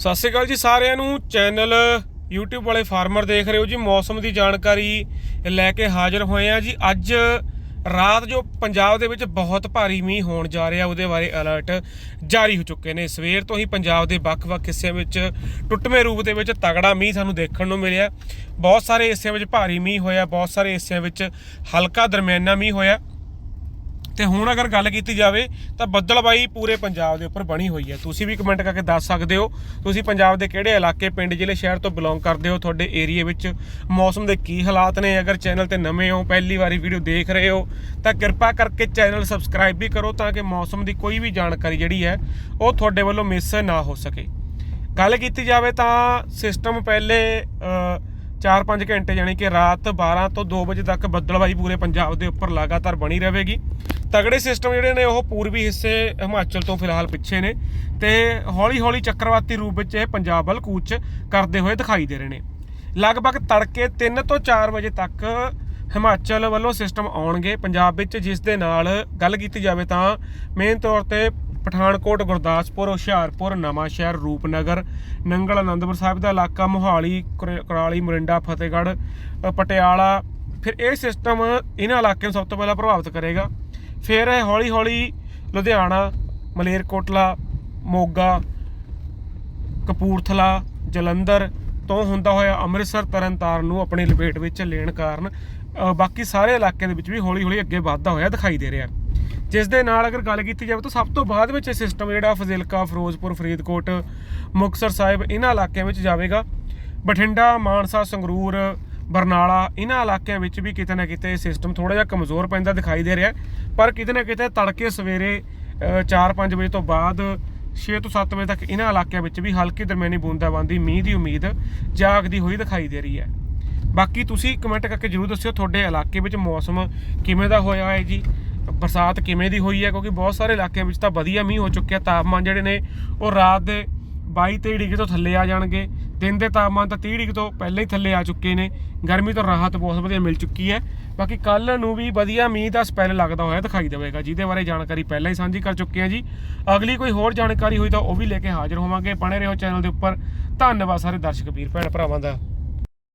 ਸਤਿ ਸ਼੍ਰੀ ਅਕਾਲ ਜੀ ਸਾਰਿਆਂ ਨੂੰ। ਚੈਨਲ YouTube ਵਾਲੇ ਫਾਰਮਰ ਦੇਖ ਰਹੇ ਹੋ ਜੀ। ਮੌਸਮ ਦੀ ਜਾਣਕਾਰੀ ਲੈ ਕੇ ਹਾਜ਼ਰ ਹੋਏ ਆ ਜੀ। ਅੱਜ ਰਾਤ ਜੋ ਪੰਜਾਬ ਦੇ ਵਿੱਚ ਬਹੁਤ ਭਾਰੀ ਮੀਂਹ ਹੋਣ ਜਾ ਰਿਹਾ, ਉਹਦੇ ਬਾਰੇ ਅਲਰਟ ਜਾਰੀ ਹੋ ਚੁੱਕੇ ਨੇ। ਸਵੇਰ ਤੋਂ ਹੀ ਪੰਜਾਬ ਦੇ ਵੱਖ-ਵੱਖ ਹਿੱਸਿਆਂ ਵਿੱਚ ਟੁੱਟਵੇਂ ਰੂਪ ਦੇ ਵਿੱਚ ਤਗੜਾ ਮੀਂਹ ਸਾਨੂੰ ਦੇਖਣ ਨੂੰ ਮਿਲਿਆ। ਬਹੁਤ ਸਾਰੇ ਹਿੱਸਿਆਂ ਵਿੱਚ ਭਾਰੀ ਮੀਂਹ ਹੋਇਆ, ਬਹੁਤ ਸਾਰੇ ਹਿੱਸਿਆਂ ਵਿੱਚ ਹਲਕਾ ਦਰਮਿਆਨਾ ਮੀਂਹ ਹੋਇਆ। ਤੇ ਹੁਣ ਅਗਰ ਗੱਲ ਕੀਤੀ ਜਾਵੇ ਤਾਂ ਬੱਦਲਬਾਈ ਪੂਰੇ ਪੰਜਾਬ ਦੇ ਉੱਪਰ ਬਣੀ ਹੋਈ ਹੈ। ਤੁਸੀਂ ਵੀ ਕਮੈਂਟ ਕਰਕੇ ਦੱਸ ਸਕਦੇ ਹੋ। ਤੁਸੀਂ ਪੰਜਾਬ ਦੇ ਕਿਹੜੇ ਇਲਾਕੇ, ਪਿੰਡ, ਜ਼ਿਲ੍ਹੇ, ਸ਼ਹਿਰ ਤੋਂ ਬਿਲੋਂਗ ਕਰਦੇ ਹੋ? ਤੁਹਾਡੇ ਏਰੀਆ ਵਿੱਚ ਮੌਸਮ ਦੇ ਕੀ ਹਾਲਾਤ ਨੇ? ਅਗਰ ਚੈਨਲ ਤੇ ਨਵੇਂ ਹੋ, ਪਹਿਲੀ ਵਾਰੀ ਵੀਡੀਓ ਦੇਖ ਰਹੇ ਹੋ, ਤਾਂ ਕਿਰਪਾ ਕਰਕੇ ਚੈਨਲ ਸਬਸਕ੍ਰਾਈਬ ਵੀ ਕਰੋ ਤਾਂ ਕਿ ਮੌਸਮ ਦੀ ਕੋਈ ਵੀ ਜਾਣਕਾਰੀ ਜਿਹੜੀ ਹੈ, ਉਹ ਤੁਹਾਡੇ ਵੱਲੋਂ ਮਿਸ ਨਾ ਹੋ ਸਕੇ। ਗੱਲ ਕੀਤੀ ਜਾਵੇ ਤਾਂ ਸਿਸਟਮ ਪਹਿਲੇ 4-5 ਘੰਟੇ ਯਾਨੀ ਕਿ ਰਾਤ 12 ਤੋਂ 2 ਵਜੇ ਤੱਕ ਬੱਦਲਬਾਈ ਪੂਰੇ ਪੰਜਾਬ ਦੇ ਉੱਪਰ ਲਗਾਤਾਰ ਬਣੀ ਰਹੇਗੀ। ਤਗੜੇ ਸਿਸਟਮ ਜਿਹੜੇ ਨੇ ਉਹ ਪੂਰਬੀ ਹਿੱਸੇ ਹਿਮਾਚਲ ਤੋਂ ਫਿਲਹਾਲ ਪਿੱਛੇ ਨੇ ਤੇ ਹੌਲੀ-ਹੌਲੀ ਚੱਕਰਵਾਤੀ ਰੂਪ ਵਿੱਚ ਇਹ ਪੰਜਾਬ ਵੱਲ ਕੂਚ ਕਰਦੇ ਹੋਏ ਦਿਖਾਈ ਦੇ ਰਹੇ ਨੇ। ਲਗਭਗ ਤੜਕੇ 3 ਤੋਂ 4 ਵਜੇ ਤੱਕ ਹਿਮਾਚਲ ਵੱਲੋਂ ਸਿਸਟਮ ਆਉਣਗੇ। ਪੰਜਾਬ ਵਿੱਚ ਜਿਸ ਦੇ ਨਾਲ ਗੱਲ ਕੀਤੀ ਜਾਵੇ ਤਾਂ ਮੇਨ ਤੌਰ ਤੇ ਪਠਾਨਕੋਟ, ਗੁਰਦਾਸਪੁਰ, ਹੁਸ਼ਿਆਰਪੁਰ, ਨਵਾਂਸ਼ਹਿਰ, ਰੂਪਨਗਰ, ਨੰਗਲ, ਅਨੰਦਪੁਰ ਸਾਹਿਬ ਦਾ ਇਲਾਕਾ, ਮੋਹਾਲੀ, ਕੁਰ- ਕੁਰਾਲੀ, ਮੋਰਿੰਡਾ, ਫਤਿਹਗੜ੍ਹ, ਪਟਿਆਲਾ। ਫਿਰ ਇਹ ਸਿਸਟਮ ਇਹਨਾਂ ਇਲਾਕਿਆਂ ਨੂੰ ਸਭ ਤੋਂ ਪਹਿਲਾਂ ਪ੍ਰਭਾਵਿਤ ਕਰੇਗਾ। ਫਿਰ ਇਹ ਹੌਲੀ ਹੌਲੀ ਲੁਧਿਆਣਾ, ਮਲੇਰਕੋਟਲਾ, ਮੋਗਾ, ਕਪੂਰਥਲਾ, ਜਲੰਧਰ ਤੋਂ ਹੁੰਦਾ ਹੋਇਆ ਅੰਮ੍ਰਿਤਸਰ ਤਰਨਤਾਰਨ ਨੂੰ ਆਪਣੀ ਲਪੇਟ ਵਿੱਚ ਲੈਣ ਕਾਰਨ ਬਾਕੀ ਸਾਰੇ ਇਲਾਕਿਆਂ ਦੇ ਵਿੱਚ ਵੀ ਹੌਲੀ ਹੌਲੀ ਅੱਗੇ ਵਧਦਾ ਹੋਇਆ ਦਿਖਾਈ ਦੇ ਰਿਹਾ। ਜਿਸ ਦੇ ਨਾਲ ਅਗਰ ਗੱਲ ਕੀਤੀ ਜਾਵੇ ਤਾਂ ਸਭ ਤੋਂ ਬਾਅਦ ਵਿੱਚ ਇਹ ਸਿਸਟਮ ਜਿਹੜਾ ਫਜ਼ਿਲਕਾ, ਫਿਰੋਜ਼ਪੁਰ, ਫਰੀਦਕੋਟ, ਮੁਕਤਸਰ ਸਾਹਿਬ ਇਹਨਾਂ ਇਲਾਕਿਆਂ ਵਿੱਚ ਜਾਵੇਗਾ। ਬਠਿੰਡਾ, ਮਾਨਸਾ, ਸੰਗਰੂਰ ਬਰਨਾਲਾ ਇਹਨਾਂ ਇਲਾਕਿਆਂ ਵਿੱਚ ਵੀ ਕਿਤੇ ਨਾ ਕਿਤੇ ਸਿਸਟਮ ਥੋੜਾ ਜਿਹਾ ਕਮਜ਼ੋਰ ਪੈਂਦਾ ਦਿਖਾਈ ਦੇ ਰਿਹਾ ਪਰ ਕਿਤੇ ਨਾ ਕਿਤੇ ਤੜਕੇ ਸਵੇਰੇ 4-5 ਵਜੇ ਤੋਂ ਬਾਅਦ 6 ਤੋਂ 7 ਵਜੇ ਤੱਕ ਇਹਨਾਂ ਇਲਾਕਿਆਂ ਵਿੱਚ ਵੀ ਹਲਕੀ ਦਰਮਿਆਨੀ ਬੂੰਦਾਬਾਂਦੀ, ਮੀਂਹ ਦੀ ਉਮੀਦ ਜਾਗਦੀ ਹੋਈ ਦਿਖਾਈ ਦੇ ਰਹੀ ਹੈ। ਬਾਕੀ ਤੁਸੀਂ ਕਮੈਂਟ ਕਰਕੇ ਜਰੂਰ ਦੱਸਿਓ ਤੁਹਾਡੇ ਇਲਾਕੇ ਵਿੱਚ ਮੌਸਮ ਕਿਵੇਂ ਦਾ ਹੋਇਆ ਹੈ ਜੀ? ਬਰਸਾਤ ਕਿਵੇਂ ਦੀ ਹੋਈ ਹੈ? ਕਿਉਂਕਿ ਬਹੁਤ ਸਾਰੇ ਇਲਾਕਿਆਂ ਵਿੱਚ ਤਾਂ ਵਧੀਆ ਮੀਂਹ ਹੋ ਚੁੱਕਿਆ। ਤਾਪਮਾਨ ਜਿਹੜੇ ਨੇ ਉਹ ਰਾਤ ਦੇ 22 23 ਡਿਗਰੀ ਤੋਂ ਥੱਲੇ ਆ ਜਾਣਗੇ। ਦਿਨ ਦੇ ਤਾਪਮਾਨ ਤਾਂ 30 ਡਿਗਰੀ ਤੋਂ ਪਹਿਲਾਂ ਹੀ ਥੱਲੇ ਆ ਚੁੱਕੇ ਨੇ। ਗਰਮੀ ਤੋਂ ਰਾਹਤ ਬਹੁਤ ਵਧੀਆ ਮਿਲ ਚੁੱਕੀ ਹੈ। ਬਾਕੀ ਕੱਲ ਨੂੰ ਵੀ ਵਧੀਆ ਮੀਂਹ ਦਾ ਸਪੈਲ ਲੱਗਦਾ ਹੋਇਆ ਦਿਖਾਈ ਦੇਵੇਗਾ। ਜਿਹਦੇ ਬਾਰੇ ਜਾਣਕਾਰੀ ਪਹਿਲਾਂ ਹੀ ਸਾਂਝੀ ਕਰ ਚੁੱਕੇ ਹਾਂ ਜੀ। ਅਗਲੀ ਕੋਈ ਹੋਰ ਜਾਣਕਾਰੀ ਹੋਈ ਤਾਂ ਉਹ ਵੀ ਲੈ ਕੇ ਹਾਜ਼ਰ ਹੋਵਾਂਗੇ। ਬਣੇ ਰਹੋ ਚੈਨਲ ਦੇ ਉੱਪਰ। ਧੰਨਵਾਦ ਸਾਰੇ ਦਰਸ਼ਕ ਵੀਰ, ਭੈਣ ਭਰਾਵਾਂ ਦਾ।